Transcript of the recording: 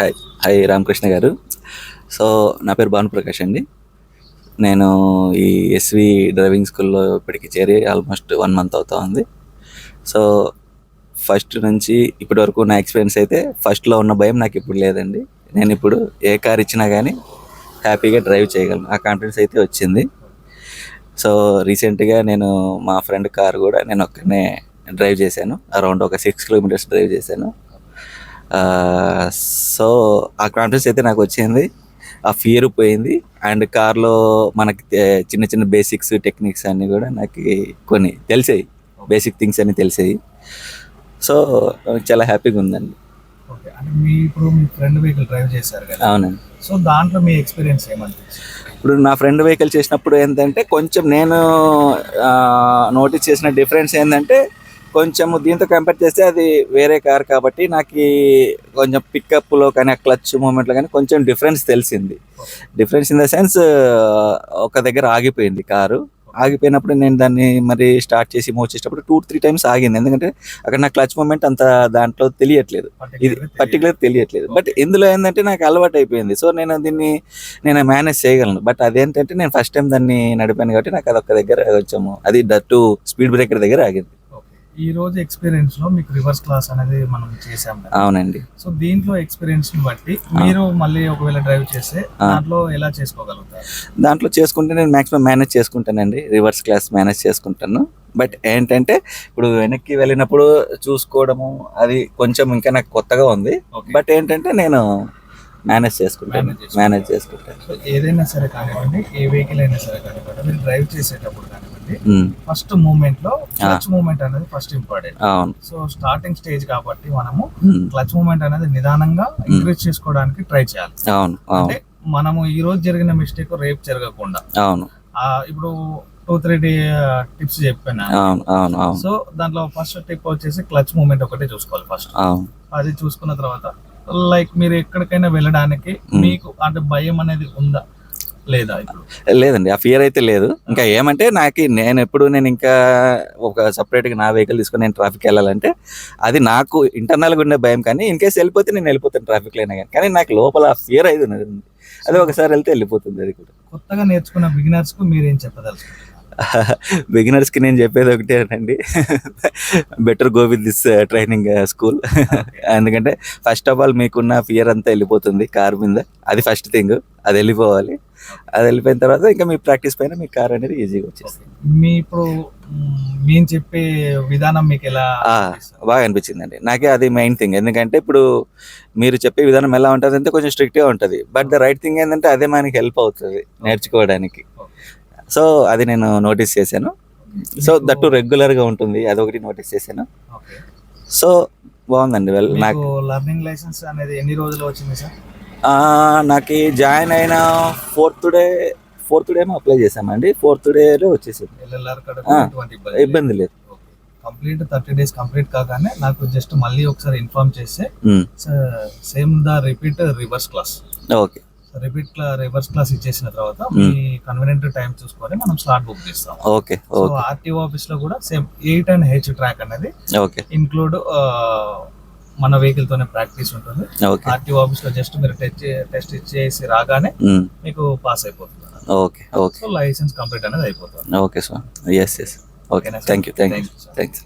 Hi hi Ramakrishna గారు. So నా పేరు భానుప్రకాష్ అండి. నేను ఈ ఎస్వి డ్రైవింగ్ స్కూల్లో ఇప్పటికి చేరి ఆల్మోస్ట్ వన్ మంత్ అవుతా ఉంది. సో ఫస్ట్ నుంచి ఇప్పటి వరకు నా ఎక్స్పీరియన్స్ అయితే ఫస్ట్లో ఉన్న భయం నాకు ఇప్పుడు లేదండి. నేను ఇప్పుడు ఏ కార్ ఇచ్చినా కానీ హ్యాపీగా డ్రైవ్ చేయగలను. ఆ కాన్ఫిడెన్స్ అయితే వచ్చింది. సో రీసెంట్గా నేను మా ఫ్రెండ్ కార్ కూడా నేను ఒక్కనే డ్రైవ్ చేశాను. అరౌండ్ ఒక సిక్స్ కిలోమీటర్స్ డ్రైవ్ చేశాను. సో ఆ కాన్ఫిడెన్స్ అయితే నాకు వచ్చింది. ఆ ఫియర్ పోయింది. అండ్ కార్లో మనకి చిన్న చిన్న బేసిక్స్ టెక్నిక్స్ అన్నీ కూడా నాకు కొన్ని తెలిసాయి. బేసిక్ థింగ్స్ అన్నీ తెలిసాయి. సో చాలా హ్యాపీగా ఉందండి. ఓకే. అంటే మీ ఇప్పుడు మీ ఫ్రెండ్ వెహికల్ డ్రైవ్ చేశారు కదా. అవునండి. సో దాంట్లో మీ ఎక్స్పీరియన్స్ ఏమనిపించింది ఇప్పుడు నా ఫ్రెండ్ వెహికల్ చేసినప్పుడు ఏంటంటే కొంచెం నేను నోటీస్ చేసిన డిఫరెన్స్ ఏంటంటే కొంచెం దీంతో కంపేర్ చేస్తే అది వేరే కార్ కాబట్టి నాకు కొంచెం పికప్లో కానీ ఆ క్లచ్ మూమెంట్లో కానీ కొంచెం డిఫరెన్స్ తెలిసింది. డిఫరెన్స్ ఇన్ ద సెన్స్ ఒక దగ్గర ఆగిపోయింది కారు. ఆగిపోయినప్పుడు నేను దాన్ని మరి స్టార్ట్ చేసి మూవ్ చేసేటప్పుడు టూ త్రీ టైమ్స్ ఆగింది. ఎందుకంటే అక్కడ నా క్లచ్ మూమెంట్ అంత దాంట్లో తెలియట్లేదు. ఇది పర్టికులర్ తెలియట్లేదు. బట్ ఇందులో ఏంటంటే నాకు అలవాటు అయిపోయింది. సో నేను దీన్ని నేను మేనేజ్ చేయగలను. బట్ అదేంటంటే నేను ఫస్ట్ టైం దాన్ని నడిపాను కాబట్టి నాకు అదొక దగ్గర కొంచెము అది దట్టు స్పీడ్ బ్రేకర్ దగ్గర ఆగింది. ఈ రోజు ఎక్స్పీరియన్స్లో మీకు రివర్స్ క్లాస్ అనేది మనం చేసాం అవునండి. సో దీంట్లో ఎక్స్పీరియన్స్ని బట్టి మీరు మళ్ళీ ఒకవేళ డ్రైవ్ చేస్తే. దాంట్లో ఎలా చేసుకోగలుగుతారు? దాంట్లో చేసుకుంటే నేను మాక్సిమం మేనేజ్ చేసుకుంటానండి. రివర్స్ క్లాస్ మేనేజ్ చేసుకుంటాను. బట్ ఏంటంటే ఇప్పుడు వెనక్కి వెళ్ళినప్పుడు చూసుకోవడము అది కొంచెం ఇంకా నాకు కొత్తగా ఉంది. బట్ ఏంటంటే నేను మేనేజ్ చేసుకుంటాను. మేనేజ్ చేసుకుంటాను. ఏదైనా సరే కానివ్వండి ఏ వెహికల్ అయినా సరే కానివ్వండి మీరు డ్రైవ్ చేసేటప్పుడు ఉమ్, ఫస్ట్ మూమెంట్లో క్లచ్ మూమెంట్ అనేది first important so starting stage కాబట్టి మనము క్లచ్ మూమెంట్ అనేది నిదానంగా ఇంక్రీజ్ చేసుకోవడానికి ట్రై చేయాలి. అంటే మనము ఈ రోజు జరిగిన మిస్టేక్ రేపు జరగకుండా. అవును. ఇప్పుడు టూ త్రీ డే టిప్స్ చెప్పాను. సో దాంట్లో ఫస్ట్ టిప్ వచ్చేసి క్లచ్ మూమెంట్ ఒకటే చూసుకోవాలి ఫస్ట్ అది చూసుకున్న తర్వాత లైక్ మీరు ఎక్కడికైనా వెళ్ళడానికి మీకు అంటే భయం అనేది ఉందా? లేదా లేదండి ఆ ఫియర్ అయితే లేదు. ఇంకా ఏమంటే నాకు నేను ఎప్పుడు నేను ఇంకా ఒక సపరేట్గా నా వెహికల్ తీసుకొని నేను ట్రాఫిక్ వెళ్ళాలంటే అది నాకు ఇంటర్నల్గా ఉండే భయం కానీ ఇన్ కేసు వెళ్ళిపోతే నేను వెళ్ళిపోతాను ట్రాఫిక్లో అయినా కానీ. కానీ నాకు లోపల ఆ ఫియర్ అయితే ఉన్నది. అది ఒకసారి వెళ్తే వెళ్ళిపోతుంది అది కూడా. కొత్తగా నేర్చుకున్న బిగినర్స్కు మీరు ఏం చెప్పదలుచుకుంటున్నారు బిగినర్స్కి నేను చెప్పేది ఒకటేనండి better go with this training school ఎందుకంటే ఫస్ట్ ఆఫ్ ఆల్ మీకున్న ఫియర్ అంతా వెళ్ళిపోతుంది కార్ మీద. అది ఫస్ట్ థింగ్ అది వెళ్ళిపోవాలి. అది వెళ్ళిపోయిన తర్వాత ఇంకా మీ ప్రాక్టీస్ పైన మీ కార్ అనేది ఈజీగా వచ్చేస్తుంది. మీ ఇప్పుడు మేము చెప్పే విధానం మీకు ఎలా? బాగా అనిపించిందండి. నాకే అది మెయిన్ థింగ్ ఎందుకంటే ఇప్పుడు మీరు చెప్పే విధానం ఎలా ఉంటుంది అంటే కొంచెం స్ట్రిక్ట్గా ఉంటుంది. బట్ ద రైట్ థింగ్ ఏంటంటే అదే మనకి హెల్ప్ అవుతుంది నేర్చుకోవడానికి. సో అది నేను నోటీస్ చేశాను. సో దట్టు రెగ్యులర్గా ఉంటుంది. అదొకటి నోటీస్ చేశాను. ఓకే. సో బాగుందండి. వెల్ నాకు లర్నింగ్ లైసెన్స్ అనేది ఎన్ని రోజులు వచ్చింది సార్? నాకు జాయిన్ అయిన fourth day fourth day apply చేసామండి ఫోర్త్ డేలో వచ్చేసింది. ఇబ్బంది లేదు. కంప్లీట్ థర్టీ డేస్ కంప్లీట్ కాగానే నాకు జస్ట్ మళ్ళీ ఒకసారి ఇన్ఫార్మ్ చేస్తే same the repeat reverse class. Okay. Repeat reverse class ఇచ్చేసిన తర్వాత మీ కన్వీనియంట్ టైం చూసుకొని మనం స్లాట్ బుక్ చేస్తాం. Okay so okay. ఆర్టీఓ ఆఫీస్లో కూడా same eight and H track అనేది ఓకే. ఇన్క్లూడ్ మన వెహికల్ తోనే ప్రాక్టీస్ ఉంటుంది. ఓకే. ఆర్టీఓ ఆఫీస్లో జస్ట్ మీరు టెస్ట్ టెస్ట్ ఇచ్చేసి రాగానే మీకు పాస్ అయిపోతుంది. Okay okay. So licence complete అనేది అయిపోతుంది. Okay sir yes yes okay? Thank you thank you. Thanks